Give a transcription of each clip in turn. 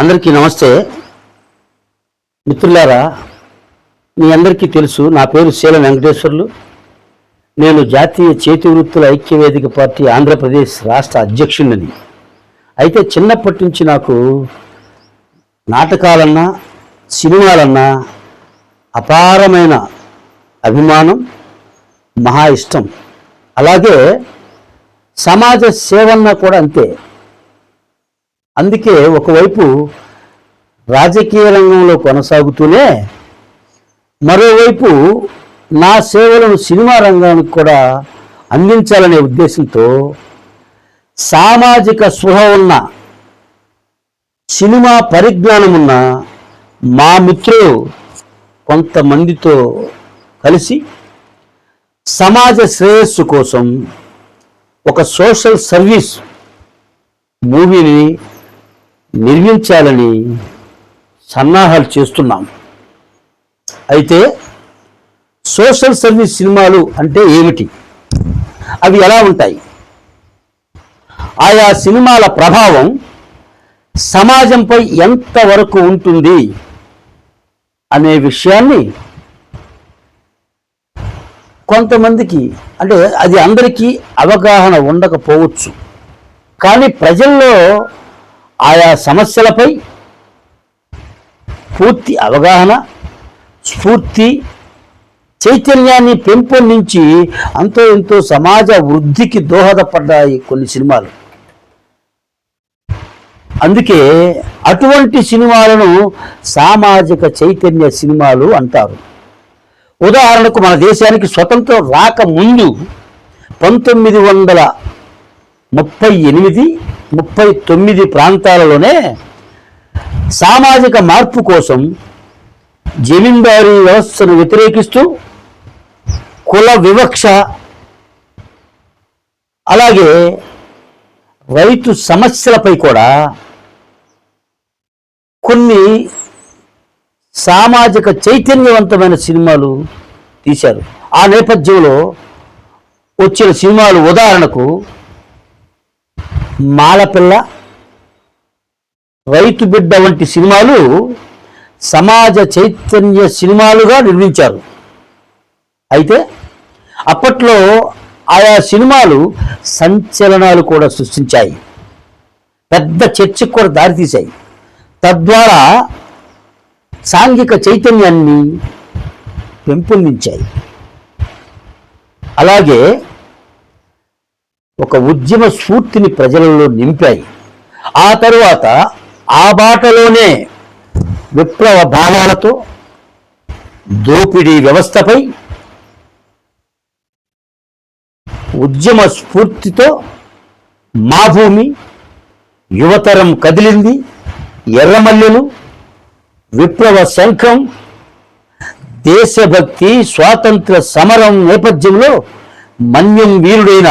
అందరికీ నమస్తే. మిత్రులారా మీ అందరికీ తెలుసు నా పేరు శీల వెంకటేశ్వర్లు. నేను జాతీయ చేతి వృత్తుల ఐక్యవేదిక పార్టీ ఆంధ్రప్రదేశ్ రాష్ట్ర అధ్యక్షుడిని అయితే చిన్నప్పటి నుంచి నాకు నాటకాలన్నా సినిమాలన్నా అపారమైన అభిమానం మహా ఇష్టం. అలాగే సమాజ సేవన్న కూడా అంతే. అందుకే ఒకవైపు రాజకీయ రంగంలో కొనసాగుతూనే మరోవైపు నా సేవలను సినిమా రంగానికి కూడా అందించాలనే ఉద్దేశంతో సామాజిక స్పృహ ఉన్న సినిమా పరిజ్ఞానం ఉన్న మా మిత్రులు కొంతమందితో కలిసి సమాజ శ్రేయస్సు కోసం ఒక సోషల్ సర్వీస్ మూవీని నిర్మించాలని సన్నాహాలు చేస్తున్నాం అయితే సోషల్ సర్వీస్ సినిమాలు అంటే ఏమిటి? అవి ఎలా ఉంటాయి? ఆయా సినిమాల ప్రభావం సమాజంపై ఎంతవరకు ఉంటుంది అనే విషయాన్ని కొంతమందికి అంటే అది అందరికీ అవగాహన ఉండకపోవచ్చు. కానీ ప్రజల్లో ఆయా సమస్యలపై పూర్తి అవగాహన స్ఫూర్తి చైతన్యాన్ని పెంపొందించి అంతో ఎంతో సమాజ వృద్ధికి దోహదపడ్డాయి కొన్ని సినిమాలు. అందుకే అటువంటి సినిమాలను సామాజిక చైతన్య సినిమాలు అంటారు. ఉదాహరణకు మన దేశానికి స్వతంత్రం రాకముందు పంతొమ్మిది వందల ముప్పై ఎనిమిది ముప్పై తొమ్మిది ప్రాంతాలలోనే సామాజిక మార్పు కోసం జమీందారీ వ్యవస్థను వ్యతిరేకిస్తూ కుల వివక్ష అలాగే రైతు సమస్యలపై కూడా కొన్ని సామాజిక చైతన్యవంతమైన సినిమాలు తీశారు. ఆ నేపథ్యంలో వచ్చిన సినిమాలు ఉదాహరణకు మాలపిల్ల రైతు బిడ్డ వంటి సినిమాలు సమాజ చైతన్య సినిమాలుగా నిర్మించారు. అయితే అప్పట్లో ఆయా సినిమాలు సంచలనాలు కూడా సృష్టించాయి. పెద్ద చర్చకు కూడా దారితీశాయి. తద్వారా సాంఘిక చైతన్యాన్ని పెంపొందించాయి. అలాగే ఒక ఉద్యమ స్ఫూర్తిని ప్రజలలో నింపాయి. ఆ తరువాత ఆ బాటలోనే విప్లవ భావాలతో దోపిడీ వ్యవస్థపై ఉద్యమ స్ఫూర్తితో మా భూమి యువతరం కదిలింది. ఎర్రమల్లెలు విప్లవ శంఖం దేశభక్తి స్వాతంత్ర సమరం నేపథ్యంలో మన్యం వీరుడైన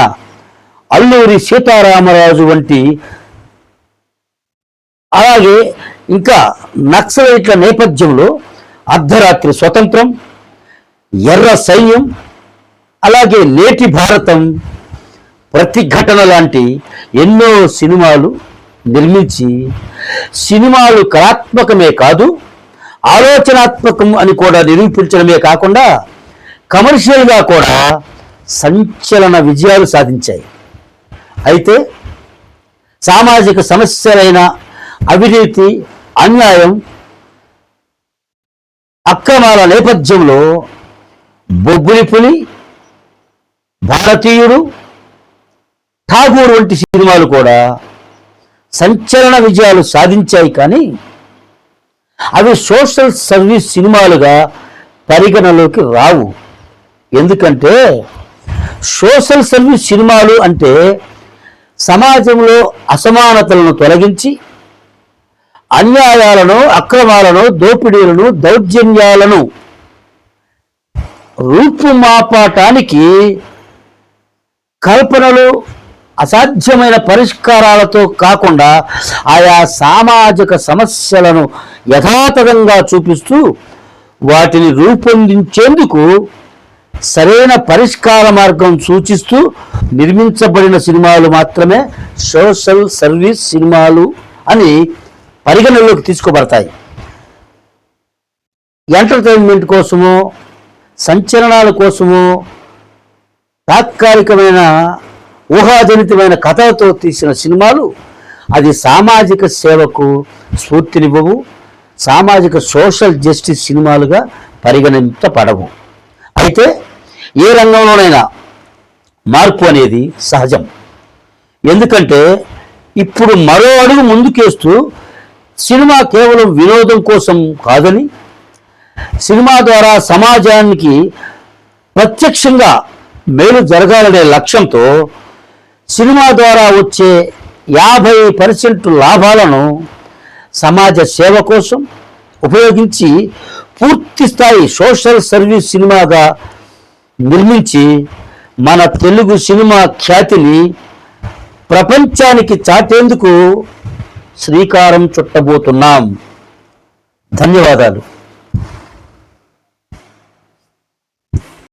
అల్లూరి సీతారామరాజు వంటి అలాగే ఇంకా నక్సలైట్ల నేపథ్యంలో అర్ధరాత్రి స్వతంత్రం ఎర్ర సైన్యం అలాగే నేటి భారతం ప్రతిఘటన లాంటి ఎన్నో సినిమాలు నిర్మించి సినిమాలు కళాత్మకమే కాదు ఆలోచనాత్మకం అని కూడా నిరూపించడమే కాకుండా కమర్షియల్గా కూడా సంచలన విజయాలు సాధించాయి. అయితే సామాజిక సమస్యలైన అవినీతి అన్యాయం అక్రమాల నేపథ్యంలో బొగ్గులి పులి భారతీయుడు ఠాగూర్ వంటి సినిమాలు కూడా సంచలన విజయాలు సాధించాయి కానీ అవి సోషల్ సర్వీస్ సినిమాలుగా పరిగణలోకి రావు. ఎందుకంటే సోషల్ సర్వీస్ సినిమాలు అంటే సమాజంలో అసమానతలను తొలగించి అన్యాయాలను అక్రమాలను దోపిడీలను దౌర్జన్యాలను రూపుమాపటానికి కల్పనలు అసాధ్యమైన పరిష్కారాలతో కాకుండా ఆయా సామాజిక సమస్యలను యథాతథంగా చూపిస్తూ వాటిని రూపొందించేందుకు సరైన పరిష్కార మార్గం సూచిస్తూ నిర్మించబడిన సినిమాలు మాత్రమే సోషల్ సర్వీస్ సినిమాలు అని పరిగణనలోకి తీసుకోబడతాయి. ఎంటర్టైన్మెంట్ కోసమో సంచలనాల కోసమో తాత్కాలికమైన ఊహాజనితమైన కథలతో తీసిన సినిమాలు అది సామాజిక సేవకు స్ఫూర్తినివ్వవు సామాజిక సోషల్ జస్టిస్ సినిమాలుగా పరిగణించబడవు అయితే ఏ రంగంలోనైనా మార్పు అనేది సహజం. ఎందుకంటే ఇప్పుడు మరో అడుగు ముందుకేస్తూ సినిమా కేవలం వినోదం కోసం కాదని సినిమా ద్వారా సమాజానికి ప్రత్యక్షంగా మేలు జరగాలనే లక్ష్యంతో సినిమా ద్వారా వచ్చే యాభై పర్సెంట్ లాభాలను సమాజ సేవ కోసం ఉపయోగించి పూర్తి స్థాయి సోషల్ సర్వీస్ సినిమాగా నిర్మించి మన తెలుగు సినిమా ఖ్యాతిని ప్రపంచానికి చాటేందుకు శ్రీకారం చుట్టబోతున్నాం. ధన్యవాదాలు.